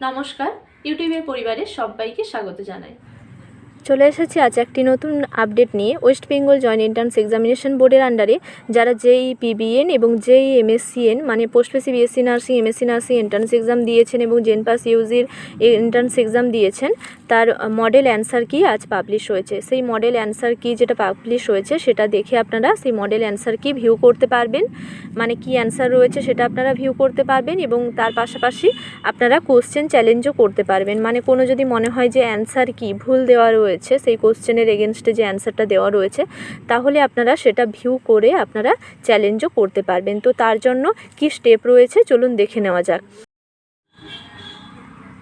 নমস্কার ইউটিউবের পরিবারের সবাইকে স্বাগত জানাই। চলে এসেছি আজ একটি নতুন আপডেট নিয়ে West Bengal joint entrance examination বোর্ডের আন্ডারে যারা জেই পিবিএন এবং জেই এমএসসিএন মানে post basic BSc nursing MSc nursing entrance exam দিয়েছেন এবং জেনপাস ইউজির এন্ট্রান্স এক্সাম দিয়েছেন, তার মডেল অ্যান্সার কি আজ পাবলিশ হয়েছে? সেই মডেল অ্যান্সার কি যেটা পাবলিশ হয়েছে সেটা দেখে আপনারা সেই মডেল অ্যান্সার কি ভিউ করতে পারবেন? মানে কি অ্যান্সার রয়েছে সেটা আপনারা ভিউ করতে পারবেন এবং তার পাশাপাশি আপনারা কোশ্চেন চ্যালেঞ্জও করতে পারবেন। মানে কোনো যদি মনে হয় যে অ্যান্সার কি, ভুল দেওয়া রয়েছে সেই কোশ্চেনের এগেনস্টে যে অ্যান্সারটা দেওয়া রয়েছে, তাহলে আপনারা সেটা ভিউ করে আপনারা চ্যালেঞ্জও করতে পারবেন। তো তার জন্য কি স্টেপ রয়েছে চলুন দেখে নেওয়া যাক।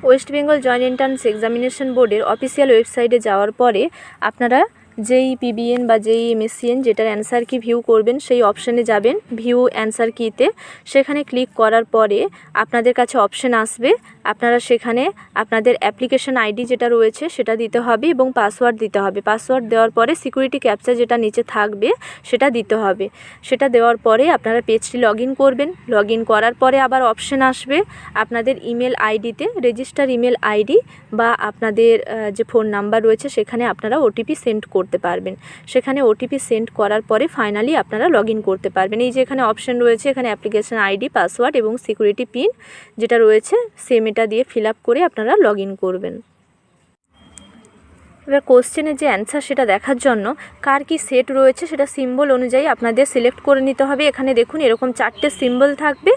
West Bengal joint entrance examination বোর্ডের অফিসিয়াল ওয়েবসাইটে যাওয়ার পরে আপনারা যেই পিবিএন বা যেই এমএসসিএন যেটার অ্যান্সার কি ভিউ করবেন, সেই অপশানে যাবেন ভিউ অ্যান্সার কিতে সেখানে ক্লিক করার পরে আপনাদের কাছে অপশান আসবে। আপনারা সেখানে আপনাদের অ্যাপ্লিকেশন আইডি যেটা রয়েছে সেটা দিতে হবে এবং পাসওয়ার্ড দিতে হবে। পাসওয়ার্ড দেওয়ার পরে সিকিউরিটি ক্যাপচা যেটা নিচে থাকবে সেটা দিতে হবে। সেটা দেওয়ার পরে আপনারা পেজটি লগ করবেন। লগ করার পরে আবার অপশান আসবে আপনাদের ইমেল আইডিতে রেজিস্টার ইমেল আইডি বা আপনাদের যে ফোন নাম্বার রয়েছে সেখানে আপনারা ওটিপি সেন্ড করতে পারবেন। সেখানে ওটিপি সেন্ড করার পরে ফাইনালি আপনারা লগ করতে পারবেন। এই যে এখানে অপশান রয়েছে, এখানে অ্যাপ্লিকেশন আইডি পাসওয়ার্ড এবং সিকিউরিটি পিন যেটা রয়েছে সেম এটা দিয়ে ফিল করে আপনারা লগ করবেন। এবার কোশ্চেনের যে অ্যান্সার সেটা দেখার জন্য, কার কি সেট রয়েছে সেটা সিম্বল অনুযায়ী আপনাদের সিলেক্ট করে নিতে হবে। এখানে দেখুন, এরকম চারটে সিম্বল থাকবে।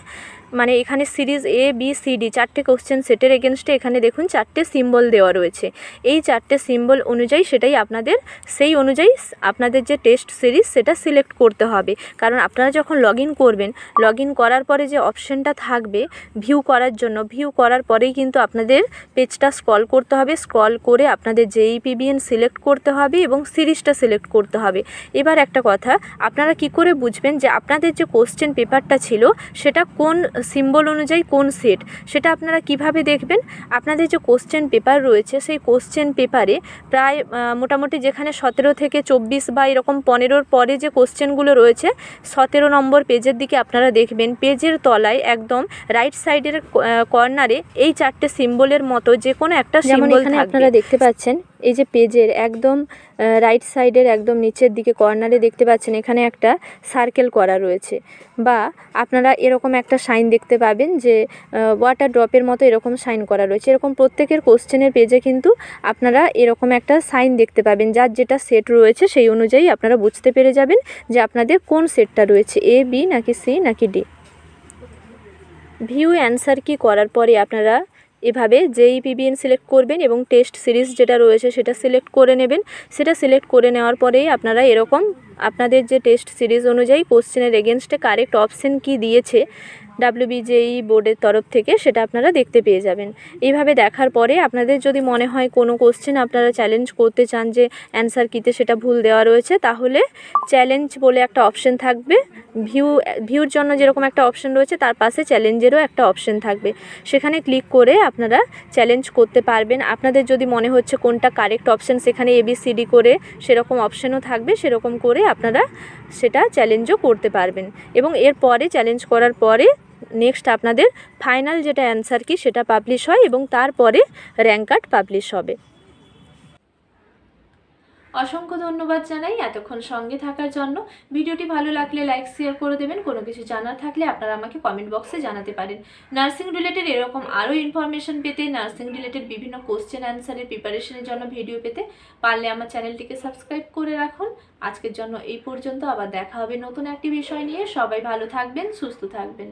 মানে এখানে series A B C D চারটে কোশ্চেন সেটের এগেনস্টে এখানে দেখুন চারটে সিম্বল দেওয়া রয়েছে। এই চারটে সিম্বল অনুযায়ী সেটাই আপনাদের, সেই অনুযায়ী আপনাদের যে টেস্ট সিরিজ সেটা সিলেক্ট করতে হবে। কারণ আপনারা যখন লগ ইন করবেন লগ ইন করার পরে যে অপশানটা থাকবে ভিউ করার জন্য ভিউ করার পরেই কিন্তু আপনাদের পেজটা স্ক্রল করতে হবে। স্ক্রল করে আপনাদের যেই পিবিএন সিলেক্ট করতে হবে এবং সিরিজটা সিলেক্ট করতে হবে। এবার একটা কথা, আপনারা কি করে বুঝবেন যে আপনাদের যে কোশ্চেন পেপারটা ছিল, সেটা কোন সিম্বল অনুযায়ী কোন সেট সেটা আপনারা কীভাবে দেখবেন? আপনাদের যে কোশ্চেন পেপার রয়েছে সেই কোশ্চেন পেপারে প্রায় মোটামুটি যেখানে সতেরো থেকে চব্বিশ বা এরকম পনেরোর পরে যে কোশ্চেনগুলো রয়েছে সতেরো নম্বর পেজের দিকে আপনারা দেখবেন পেজের তলায় একদম রাইট সাইডের কর্নারে এই চারটে সিম্বলের মতো যে কোনো একটা সিম্বল আপনারা দেখতে পাচ্ছেন এই যে পেজের একদম রাইট সাইডের একদম নিচের দিকে কর্নারে দেখতে পাচ্ছেন, এখানে একটা সার্কেল করা রয়েছে। বা আপনারা এরকম একটা সাইন দেখতে পাবেন যে ওয়াটার ড্রপের মতো এরকম সাইন করা রয়েছে। এরকম প্রত্যেকের কোশ্চেনের পেজে কিন্তু আপনারা এরকম একটা সাইন দেখতে পাবেন, যার যেটা সেট রয়েছে সেই অনুযায়ী আপনারা বুঝতে পেরে যাবেন যে আপনাদের কোন সেটটা রয়েছে এ বি নাকি সি নাকি ডি ভিউ অ্যান্সার কি করার পরে আপনারা এভাবে যেই পিবিএন সিলেক্ট করবেন এবং টেস্ট সিরিজ যেটা রয়েছে সেটা সিলেক্ট করে নেবেন। সেটা সিলেক্ট করে নেওয়ার পরেই আপনারা এরকম আপনাদের যে টেস্ট সিরিজ অনুযায়ী কোশ্চেনের এগেনস্টে কারেক্ট অপশান কি দিয়েছে ডাব্লিউবিজেই বোর্ডের তরফ থেকে সেটা আপনারা দেখতে পেয়ে যাবেন। এইভাবে দেখার পরে আপনাদের যদি মনে হয় কোনো কোশ্চেন আপনারা চ্যালেঞ্জ করতে চান যে অ্যান্সার কিতে সেটা ভুল দেওয়া রয়েছে, তাহলে চ্যালেঞ্জ বলে একটা অপশন থাকবে। ভিউ ভিউর জন্য যেরকম একটা অপশন রয়েছে, তার পাশে চ্যালেঞ্জেরও একটা অপশন থাকবে। সেখানে ক্লিক করে আপনারা চ্যালেঞ্জ করতে পারবেন। আপনাদের যদি মনে হচ্ছে কোনটা কারেক্ট অপশন সেখানে এবিসিডি করে সেরকম অপশনও থাকবে, সেরকম করে আপনারা সেটা চ্যালেঞ্জও করতে পারবেন। এবং এরপরে চ্যালেঞ্জ করার পরে নেক্সট আপনাদের ফাইনাল যেটা অ্যান্সার কি সেটা পাবলিশ হয় এবং তারপরে র্যাঙ্ক কার্ড পাবলিশ হবে। অসংখ্য ধন্যবাদ জানাই এতক্ষণ সঙ্গে থাকার জন্য। ভিডিওটি ভালো লাগলে লাইক শেয়ার করে দেবেন। কোনো কিছু জানার থাকলে আপনারা আমাকে কমেন্ট বক্সে জানাতে পারেন। নার্সিং রিলেটেড এরকম আরও ইনফরমেশন পেতে নার্সিং রিলেটেড বিভিন্ন কোশ্চেন অ্যান্সারের প্রিপারেশনের জন্য ভিডিও পেতে পারলে আমার চ্যানেলটিকে সাবস্ক্রাইব করে রাখুন। আজকের জন্য এই পর্যন্ত। আবার দেখা হবে নতুন একটি বিষয় নিয়ে। সবাই ভালো থাকবেন, সুস্থ থাকবেন।